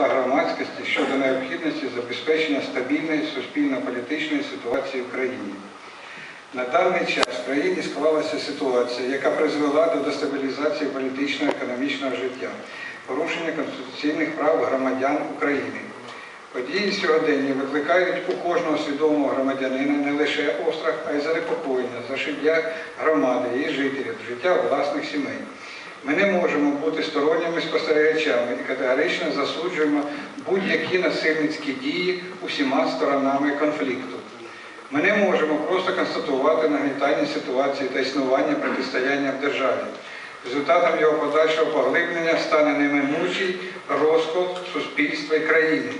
та громадськості щодо необхідності забезпечення стабільної суспільно-політичної ситуації в країні. На даний час в країні склалася ситуація, яка призвела до дестабілізації політичного і економічного життя, порушення конституційних прав громадян України. Події сьогодення викликають у кожного свідомого громадянина не лише острах, а й занепокоєння за життя громади, її жителів, життя власних сімей. Ми не можемо бути сторонніми спостерігачами і категорично засуджуємо будь-які насильницькі дії усіма сторонами конфлікту. Ми не можемо просто констатувати нагнітання ситуації та існування протистояння в державі. Результатом його подальшого поглиблення стане неминучий розкол суспільства і країни.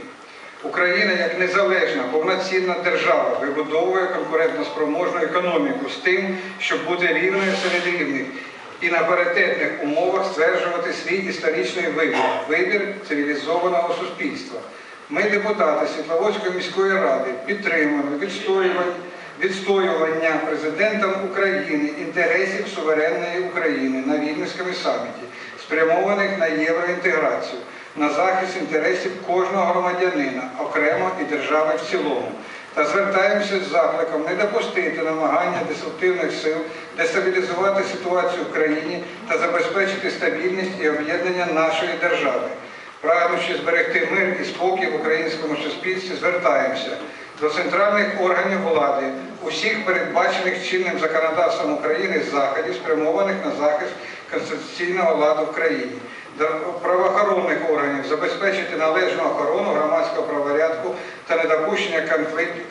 Україна як незалежна, повноцінна держава вибудовує конкурентоспроможну економіку з тим, щоб бути рівною серед рівних і на паритетних умовах стверджувати свій історичний вибір вибір цивілізованого суспільства. Ми, депутати Світловодської міської ради, підтримуємо відстоювання, президентом України інтересів суверенної України на Вільнюському саміті, спрямованих на євроінтеграцію, на захист інтересів кожного громадянина, окремо і держави в цілому. Та звертаємося з закликом не допустити намагання деструктивних сил дестабілізувати ситуацію в країні та забезпечити стабільність і об'єднання нашої держави. Прагнучи зберегти мир і спокій в українському суспільстві, звертаємося до центральних органів влади, усіх передбачених чинним законодавством України заходів, спрямованих на захист конституційного ладу в країні, до правоохоронних органів забезпечити належну охорону громадського правопорядку та недопущення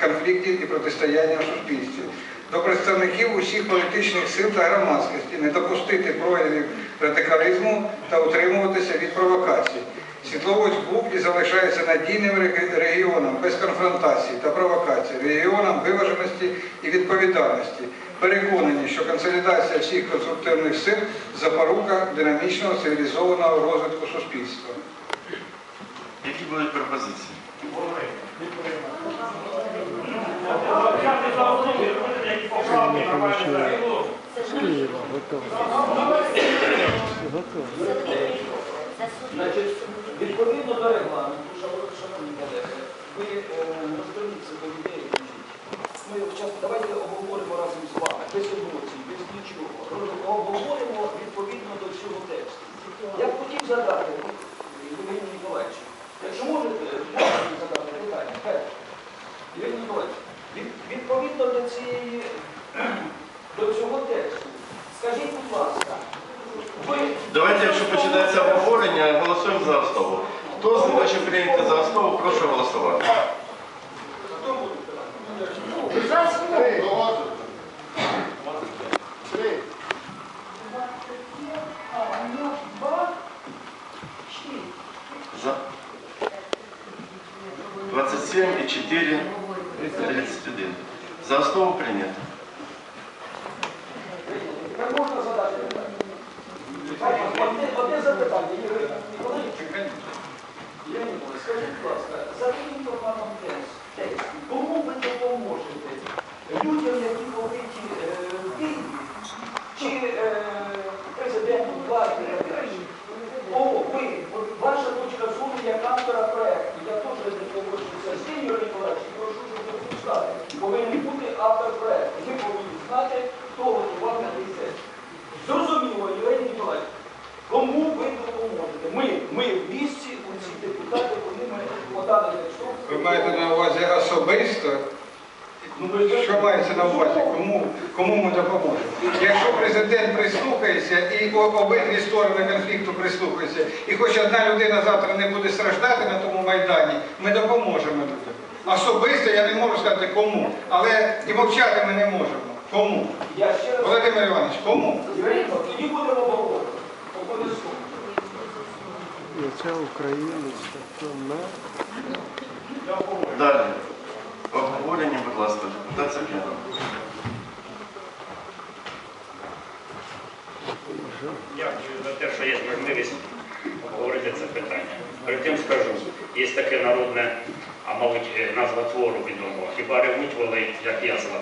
конфліктів і протистояння в суспільстві. До представників усіх політичних сил та громадськості не допустити проявів радикалізму та утримуватися від провокацій. Світловодськ був і залишається надійним регіоном без конфронтації та провокацій, регіоном виваженості і відповідальності. Переконані, що консолідація всіх конструктивних сил запорука динамічного цивілізованого розвитку суспільства. Які будуть пропозиції? З Києва готово. Ви е, розверніться до людей. Ми час, давайте обговоримо разом з вами, без емоцій, без нічого. Обговоримо відповідно до цього тексту. Я б хотів задати Євгенію Ніколаївичу, якщо можете, можете задати питання. Євгеній Ніколаївич, від- відповідно до цієї до цього тексту, скажіть, будь ласка, ви Давайте, якщо починається обговорення, голосуємо за основу. Хто хоче прийняти за основу, прошу 4, 31. За основу прийнято. Так можна задати питання? Одне, одне запитання, Євгеній Ніколаївич. Особисто? Що мається на увазі? Кому, кому ми допоможемо? Якщо президент прислухається і обидві сторони конфлікту прислухаються, і хоч одна людина завтра не буде страждати на тому майдані, ми допоможемо людям. Особисто я не можу сказати кому, але і мовчати ми не можемо. Кому? Я ще раз Володимир Іванович, кому? Тоді будемо. І це українець, то Далі. Обговорення, будь ласка, депутат Сапінов. Дякую за те, що є можливість обговорити це питання. Перед тим скажу, є таке народне, а мабуть, назва твору відомого. Хіба ревуть воли, як я зла.